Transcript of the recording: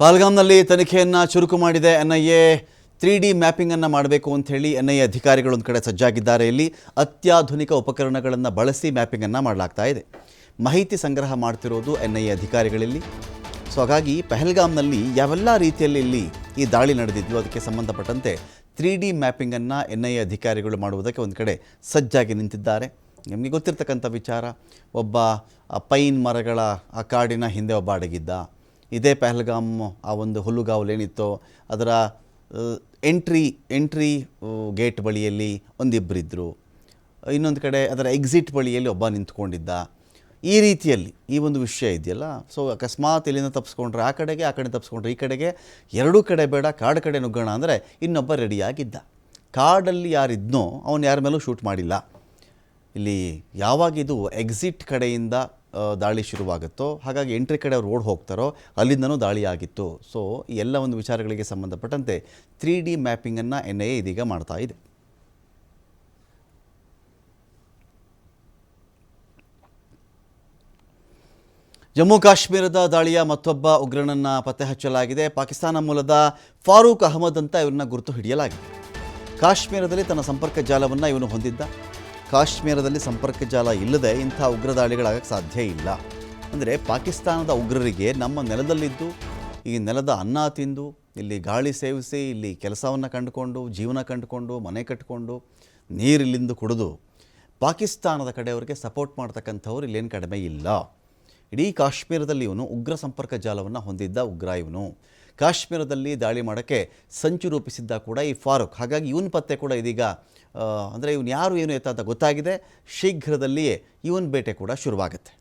ಪಾಲ್ಗಾಮ್ನಲ್ಲಿ ತನಿಖೆಯನ್ನು ಚುರುಕು ಮಾಡಿದೆ. ಎನ್ಐಎ ತ್ರೀ ಡಿ ಮ್ಯಾಪಿಂಗನ್ನು ಮಾಡಬೇಕು ಅಂತ ಹೇಳಿ ಎನ್ಐಎ ಅಧಿಕಾರಿಗಳು ಒಂದು ಕಡೆ ಸಜ್ಜಾಗಿದ್ದಾರೆ. ಇಲ್ಲಿ ಅತ್ಯಾಧುನಿಕ ಉಪಕರಣಗಳನ್ನು ಬಳಸಿ ಮ್ಯಾಪಿಂಗನ್ನು ಮಾಡಲಾಗ್ತಾ ಇದೆ. ಮಾಹಿತಿ ಸಂಗ್ರಹ ಮಾಡ್ತಿರೋದು ಎನ್ಐಎ ಅಧಿಕಾರಿಗಳಲ್ಲಿ. ಸೊ, ಹಾಗಾಗಿ ಪೆಹಲ್ಗಾಮ್ನಲ್ಲಿ ಯಾವೆಲ್ಲ ರೀತಿಯಲ್ಲಿ ಇಲ್ಲಿ ಈ ದಾಳಿ ನಡೆದಿದ್ದು ಅದಕ್ಕೆ ಸಂಬಂಧಪಟ್ಟಂತೆ ತ್ರೀ ಡಿ ಮ್ಯಾಪಿಂಗನ್ನು ಎನ್ ಐ ಎ ಅಧಿಕಾರಿಗಳು ಮಾಡುವುದಕ್ಕೆ ಒಂದು ಕಡೆ ಸಜ್ಜಾಗಿ ನಿಂತಿದ್ದಾರೆ. ನಿಮಗೆ ಗೊತ್ತಿರ್ತಕ್ಕಂಥ ವಿಚಾರ, ಒಬ್ಬ ಪೈನ್ ಮರಗಳ ಆ ಕಾಡಿನ ಹಿಂದೆ ಒಬ್ಬ ಅಡಗಿದ್ದ ಇದೇ ಪೆಹಲ್ಗಾಮ್ ಆ ಒಂದು ಹುಲ್ಲುಗಾವಲೇನಿತ್ತೋ ಅದರ ಎಂಟ್ರಿ ಎಂಟ್ರಿ ಗೇಟ್ ಬಳಿಯಲ್ಲಿ ಒಂದಿಬ್ಬರಿದ್ದರು ಇನ್ನೊಂದು ಕಡೆ ಅದರ ಎಕ್ಸಿಟ್ ಬಳಿಯಲ್ಲಿ ಒಬ್ಬ ನಿಂತ್ಕೊಂಡಿದ್ದ. ಈ ರೀತಿಯಲ್ಲಿ ಈ ಒಂದು ವಿಷಯ ಇದೆಯಲ್ಲ? ಸೊ ಅಕಸ್ಮಾತ್ ಇಲ್ಲಿಂದ ತಪ್ಪಿಸ್ಕೊಂಡ್ರೆ ಆ ಕಡೆಗೆ, ಆ ಕಡೆ ತಪ್ಪಿಸ್ಕೊಂಡ್ರೆ ಈ ಕಡೆಗೆ, ಎರಡೂ ಕಡೆ ಬೇಡ, ಕಾಡು ಕಡೆ ನುಗ್ಗೋಣ ಅಂದರೆ ಇನ್ನೊಬ್ಬ ರೆಡಿಯಾಗಿದ್ದ. ಕಾಡಲ್ಲಿ ಯಾರಿದ್ನೋ, ಅವನು ಯಾರ ಮೇಲೂ ಶೂಟ್ ಮಾಡಿಲ್ಲ. ಇಲ್ಲಿ ಯಾವಾಗಿದು ಎಕ್ಸಿಟ್ ಕಡೆಯಿಂದ ದಾಳಿ ಶುರುವಾಗುತ್ತೋ, ಹಾಗಾಗಿ ಎಂಟ್ರಿ ಕಡೆ ಓಡ್ ಹೋಗ್ತಾರೋ, ಅಲ್ಲಿಂದನೂ ದಾಳಿ ಆಗಿತ್ತು. ಸೊ ಎಲ್ಲ ಒಂದು ವಿಚಾರಗಳಿಗೆ ಸಂಬಂಧಪಟ್ಟಂತೆ ತ್ರೀ ಡಿ ಮ್ಯಾಪಿಂಗನ್ನು ಎನ್ ಐ ಎ ಇದೀಗ ಮಾಡ್ತಾ ಇದೆ. ಜಮ್ಮು ಕಾಶ್ಮೀರದ ದಾಳಿಯ ಮತ್ತೊಬ್ಬ ಉಗ್ರನನ್ನು ಪತ್ತೆ ಹಚ್ಚಲಾಗಿದೆ. ಪಾಕಿಸ್ತಾನ ಮೂಲದ ಫಾರೂಕ್ ಅಹಮದ್ ಅಂತ ಇವರನ್ನ ಗುರುತು ಹಿಡಿಯಲಾಗಿದೆ. ಕಾಶ್ಮೀರದಲ್ಲಿ ತನ್ನ ಸಂಪರ್ಕ ಜಾಲವನ್ನು ಇವನು ಹೊಂದಿದ್ದ. ಕಾಶ್ಮೀರದಲ್ಲಿ ಸಂಪರ್ಕ ಜಾಲ ಇಲ್ಲದೆ ಇಂಥ ಉಗ್ರ ದಾಳಿಗಳಾಗಕ್ಕೆ ಸಾಧ್ಯ ಇಲ್ಲ. ಅಂದರೆ ಪಾಕಿಸ್ತಾನದ ಉಗ್ರರಿಗೆ ನಮ್ಮ ನೆಲದಲ್ಲಿದ್ದು, ಈ ನೆಲದ ಅನ್ನ ತಿಂದು, ಇಲ್ಲಿ ಗಾಳಿ ಸೇವಿಸಿ, ಇಲ್ಲಿ ಕೆಲಸವನ್ನು ಕಂಡುಕೊಂಡು, ಜೀವನ ಕಂಡುಕೊಂಡು, ಮನೆ ಕಟ್ಟಿಕೊಂಡು ನೀರಿಲ್ಲಿಂದ ಕುಡಿದು, ಪಾಕಿಸ್ತಾನದ ಕಡೆಯವರಿಗೆ ಸಪೋರ್ಟ್ ಮಾಡ್ತಕ್ಕಂಥವ್ರು ಇಲ್ಲೇನು ಕಡಿಮೆ ಇಲ್ಲ. ಇಡೀ ಕಾಶ್ಮೀರದಲ್ಲಿ ಇವನು ಉಗ್ರ ಸಂಪರ್ಕ ಜಾಲವನ್ನು ಹೊಂದಿದ್ದ ಉಗ್ರ ಇವನು. ಕಾಶ್ಮೀರದಲ್ಲಿ ದಾಳಿ ಮಾಡೋಕ್ಕೆ ಸಂಚು ರೂಪಿಸಿದ್ದ ಕೂಡ ಈ ಫಾರೂಕ್. ಹಾಗಾಗಿ ಇವನ ಪತ್ತೆ ಕೂಡ ಇದೀಗ ಅಂದರೆ ಇವನು ಯಾರು ಏನು ಎತ್ತ ಅಂತ ಗೊತ್ತಾಗಿದೆ. ಶೀಘ್ರದಲ್ಲಿಯೇ ಇವನ್ ಬೇಟೆ ಕೂಡ ಶುರುವಾಗುತ್ತೆ.